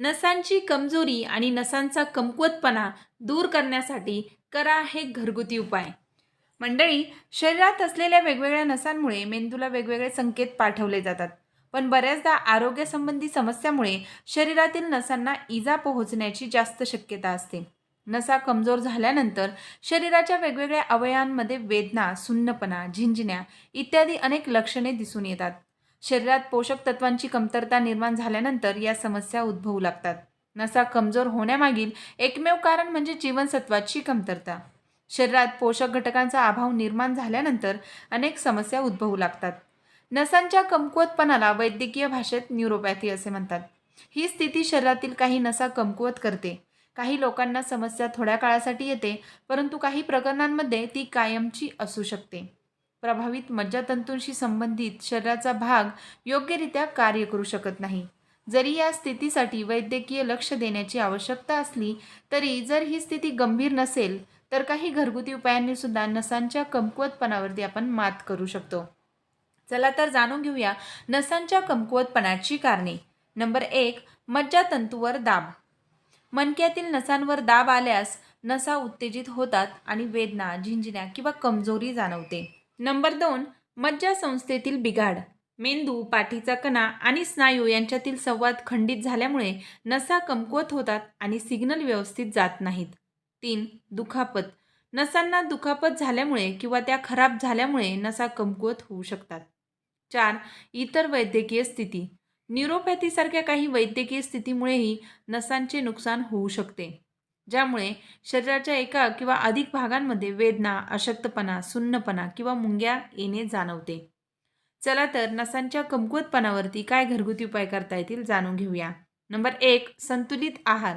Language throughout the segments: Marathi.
नसांची कमजोरी आणि नसांचा कमकुवतपणा दूर करण्यासाठी करा हे घरगुती उपाय. मंडळी शरीरात असलेल्या वेगवेगळ्या नसांमुळे मेंदूला वेगवेगळे संकेत पाठवले जातात. पण बऱ्याचदा आरोग्यसंबंधी समस्यामुळे शरीरातील नसांना इजा पोहोचण्याची जास्त शक्यता असते. नसा कमजोर झाल्यानंतर शरीराच्या वेगवेगळ्या अवयवांमध्ये वेदना सुन्नपणा झिंजण्या इत्यादी अनेक लक्षणे दिसून येतात. शरीरात पोषक तत्वांची कमतरता निर्माण झाल्यानंतर या समस्या उद्भवू लागतात. नसा कमजोर होण्यामागील एकमेव कारण म्हणजे जीवनसत्वाची कमतरता. शरीरात पोषक घटकांचा अभाव निर्माण झाल्यानंतर अनेक समस्या उद्भवू लागतात. नसांच्या कमकुवतपणाला वैद्यकीय भाषेत न्यूरोपॅथी असे म्हणतात. ही स्थिती शरीरातील काही नसा कमकुवत करते. काही लोकांना समस्या थोड्या काळासाठी येते परंतु काही प्रकरणांमध्ये ती कायमची असू शकते. प्रभावित मज्जातंतूंशी संबंधित शरीराचा भाग योग्यरित्या कार्य करू शकत नाही. जरी या स्थितीसाठी वैद्यकीय लक्ष देण्याची आवश्यकता असली तरी जर ही स्थिती गंभीर नसेल तर काही घरगुती उपायांनी सुद्धा नसांच्या कमकुवतपणावरती आपण मात करू शकतो. चला तर जाणून घेऊया नसांच्या कमकुवतपणाची कारणे. नंबर एक मज्जातंतूवर दाब. मणक्यातील नसांवर दाब आल्यास नसा उत्तेजित होतात आणि वेदना झिंजण्या किंवा कमजोरी जाणवते. नंबर दोन मज्जा संस्थेतील बिघाड. मेंदू पाठीचा कणा आणि स्नायू यांच्यातील संवाद खंडित झाल्यामुळे नसा कमकुवत होतात आणि सिग्नल व्यवस्थित जात नाहीत. तीन दुखापत. नसांना दुखापत झाल्यामुळे किंवा त्या खराब झाल्यामुळे नसा कमकुवत होऊ शकतात. चार इतर वैद्यकीय स्थिती. न्यूरोपॅथीसारख्या काही वैद्यकीय स्थितीमुळेही नसांचे नुकसान होऊ शकते. ज्यामुळे शरीराच्या एका किंवा अधिक भागांमध्ये वेदना अशक्तपणा सुन्नपणा किंवा मुंग्या येणे जाणवते. चला तर नसांच्या कमकुवतपणावरती काय घरगुती उपाय करता येतील जाणून घेऊया. नंबर एक संतुलित आहार.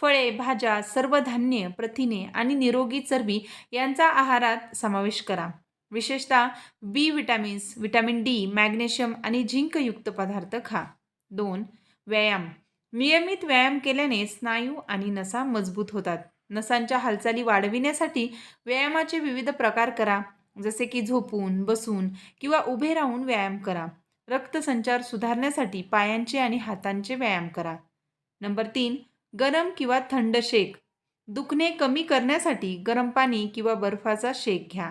फळे भाज्या सर्व धान्य प्रथिने आणि निरोगी चरबी यांचा आहारात समावेश करा. विशेषतः B vitamins vitamin D magnesium आणि झिंकयुक्त पदार्थ खा. दोन व्यायाम. नियमित व्यायाम केल्याने स्नायू आणि नसा मजबूत होतात. नसांच्या हालचाली वाढविण्यासाठी व्यायामाचे विविध प्रकार करा जसे की झोपून बसून किंवा उभे राहून व्यायाम करा. रक्तसंचार सुधारण्यासाठी पायांचे आणि हातांचे व्यायाम करा. नंबर तीन गरम किंवा थंड शेक. दुखणे कमी करण्यासाठी गरम पाणी किंवा बर्फाचा शेक घ्या.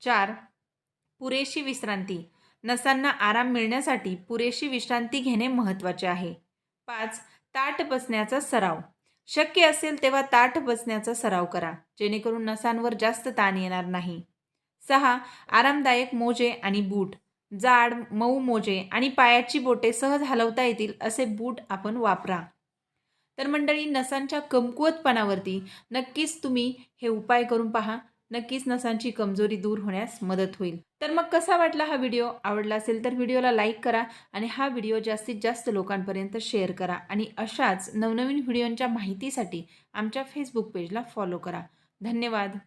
चार पुरेशी विश्रांती. नसांना आराम मिळण्यासाठी पुरेशी विश्रांती घेणे महत्त्वाचे आहे. पाच ताट बसण्याचा सराव. शक्य असेल तेव्हा ताट बसण्याचा सराव करा जेणेकरून नसांवर जास्त ताण येणार नाही. सहा आरामदायक मोजे आणि बूट. जाड मऊ मोजे आणि पायाची बोटे सहज हलवता येतील असे बूट आपण वापरा. तर मंडळी नसांच्या कमकुवतपणावरती नक्कीच तुम्ही हे उपाय करून पहा. नक्कीच नसांची कमजोरी दूर होण्यास मदत होईल. तर मग कसा वाटला हा व्हिडिओ? आवडला असेल तर व्हिडिओला लाईक करा आणि हा व्हिडिओ जास्तीत जास्त लोकांपर्यंत शेअर करा आणि अशाच नवनवीन व्हिडिओंच्या माहितीसाठी आमच्या फेसबुक पेजला फॉलो करा. धन्यवाद.